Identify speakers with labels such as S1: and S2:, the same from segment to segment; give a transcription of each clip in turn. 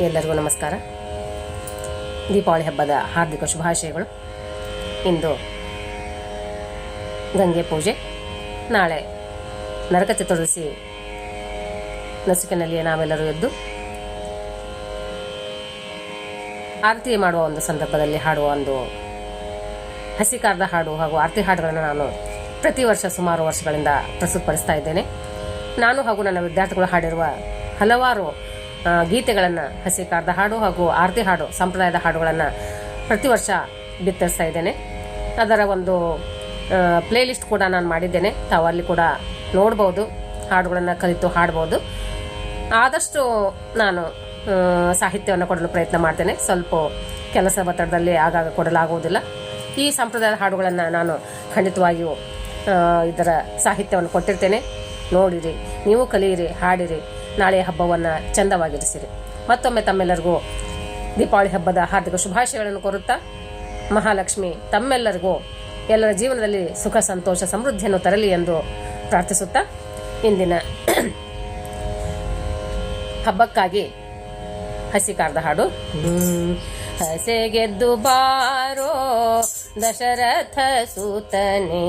S1: ಎಲ್ಲರಿಗೂ ನಮಸ್ಕಾರ. ದೀಪಾವಳಿ ಹಬ್ಬದ ಹಾರ್ದಿಕ ಶುಭಾಶಯಗಳು. ಇಂದು ಗಂಗೆ ಪೂಜೆ. ನಾಳೆ ನರಕ ಚತುರ್ದಶಿ. ನಸುಕಿನಲ್ಲಿಯೇ ನಾವೆಲ್ಲರೂ ಎದ್ದು ಆರತಿ ಮಾಡುವ ಒಂದು ಸಂದರ್ಭದಲ್ಲಿ ಹಾಡುವ ಒಂದು ಹಸಿಕಾರದ ಹಾಡು ಹಾಗೂ ಆರತಿ ಹಾಡುಗಳನ್ನು ನಾನು ಪ್ರತಿ ವರ್ಷ ಸುಮಾರು ವರ್ಷಗಳಿಂದ ಪ್ರಸ್ತುತಪಡಿಸ್ತಾ ಇದ್ದೇನೆ. ನಾನು ಹಾಗೂ ನನ್ನ ವಿದ್ಯಾರ್ಥಿಗಳು ಹಾಡಿರುವ ಹಲವಾರು ಗೀತೆಗಳನ್ನು ಹಸಿ ಕಾರದ ಹಾಡು ಹಾಗೂ ಆರತಿ ಹಾಡು, ಸಂಪ್ರದಾಯದ ಹಾಡುಗಳನ್ನು ಪ್ರತಿ ವರ್ಷ ಬಿತ್ತರಿಸ್ತಾ ಇದ್ದೇನೆ. ಅದರ ಒಂದು ಪ್ಲೇಲಿಸ್ಟ್ ಕೂಡ ನಾನು ಮಾಡಿದ್ದೇನೆ. ತಾವು ಅಲ್ಲಿ ಕೂಡ ನೋಡ್ಬೋದು, ಹಾಡುಗಳನ್ನು ಕಲಿತು ಹಾಡ್ಬೋದು. ಆದಷ್ಟು ನಾನು ಸಾಹಿತ್ಯವನ್ನು ಕೊಡಲು ಪ್ರಯತ್ನ ಮಾಡ್ತೇನೆ. ಸ್ವಲ್ಪ ಕೆಲಸ ಒತ್ತಡದಲ್ಲಿ ಆಗಾಗ ಕೊಡಲಾಗುವುದಿಲ್ಲ. ಈ ಸಂಪ್ರದಾಯದ ಹಾಡುಗಳನ್ನು ನಾನು ಖಂಡಿತವಾಗಿಯೂ ಇದರ ಸಾಹಿತ್ಯವನ್ನು ಕೊಟ್ಟಿರ್ತೇನೆ. ನೋಡಿರಿ, ನೀವು ಕಲಿಯಿರಿ, ಹಾಡಿರಿ. ನಾಳೆ ಹಬ್ಬವನ್ನು ಚಂದವಾಗಿರಿಸಿರಿ. ಮತ್ತೊಮ್ಮೆ ತಮ್ಮೆಲ್ಲರಿಗೂ ದೀಪಾವಳಿ ಹಬ್ಬದ ಹಾರ್ದಿಕ ಶುಭಾಶಯಗಳನ್ನು ಕೋರುತ್ತಾ ಮಹಾಲಕ್ಷ್ಮಿ ತಮ್ಮೆಲ್ಲರಿಗೂ ಎಲ್ಲರ ಜೀವನದಲ್ಲಿ ಸುಖ, ಸಂತೋಷ, ಸಮೃದ್ಧಿಯನ್ನು ತರಲಿ ಎಂದು ಪ್ರಾರ್ಥಿಸುತ್ತಾ ಇಂದಿನ ಹಬ್ಬಕ್ಕಾಗಿ ಹಸಿ ಕಾರದ ಹಾಡು. ಹಸೆಗೆದ್ದು ಬಾರೋ ದಶರಥ ಸೂತನೆ.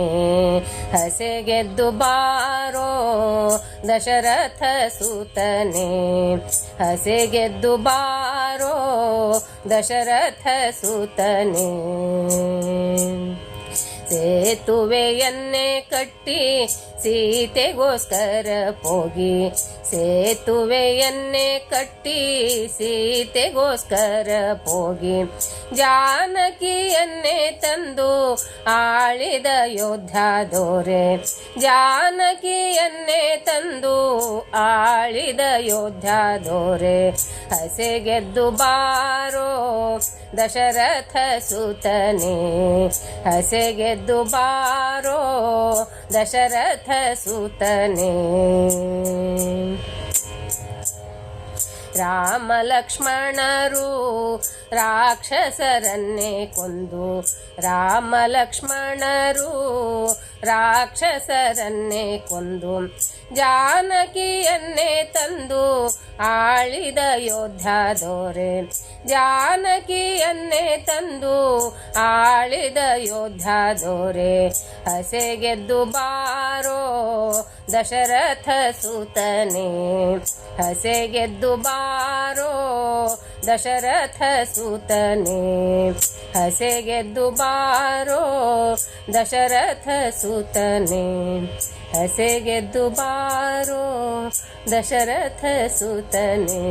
S1: ಹಸೆ ಗೆದ್ದು ಬಾರೋ ದಶರಥ ಸೂತನೆ. ಹಸೆ ಗೆದ್ದು ಬಾರೋ ದಶರಥ ಸೂತನೆ. ಸೇತುವೆಯನ್ನೇ ಕಟ್ಟಿ ಸೀತೆಗೋಸ್ಕರ ಹೋಗಿ ಸೇತುವೆಯನ್ನೇ ಕಟ್ಟಿ ಸೀತೆಗೋಸ್ಕರ ಹೋಗಿ ಜಾನಕಿಯನ್ನೇ ತಂದು ಆಳಿದ ಯೋಧ್ಯಾದೋರೆ ಜಾನಕಿಯನ್ನೇ ತಂದು ಆಳಿದ ಯೋಧ ದೋರೆ. ಗೆದ್ದು ಬಾರೋ ದಶರಥ ಸುತನೆ. ಹಸೆ ಗೆದ್ದು ಬಾರೋ ದಶರಥ ಸುತನೆ. ರಾಮ ಲಕ್ಷ್ಮಣರು ರಾಕ್ಷಸರನ್ನೇ ಕೊಂದು ರಾಮ ಲಕ್ಷ್ಮಣರು ರಾಕ್ಷಸರನ್ನೇ ಕೊಂದು ಜಾನಕಿಯನ್ನೇ ತಂದು ಆಳಿದ ಯೋಧ್ಯಾದೋರೆ ಜಾನಕಿಯನ್ನೇ ತಂದು ಆಳಿದ ಯೋಧ ಹಸೆ ಹಸೆಗೆದ್ದು ಬಾರೋ ದಶರಥ ಸುತನೆ. ಹಸೆಗೆದ್ದು ಬಾರೋ ದಶರಥ ಸುತನೆ ಹಸೆ ಗೆದ್ದು ಬಾರೋ ದಶರಥ ಸುತನೆ ಹಸೆ ಗೆದ್ದು ಬಾರೋ ದಶರಥ ಸುತನೆ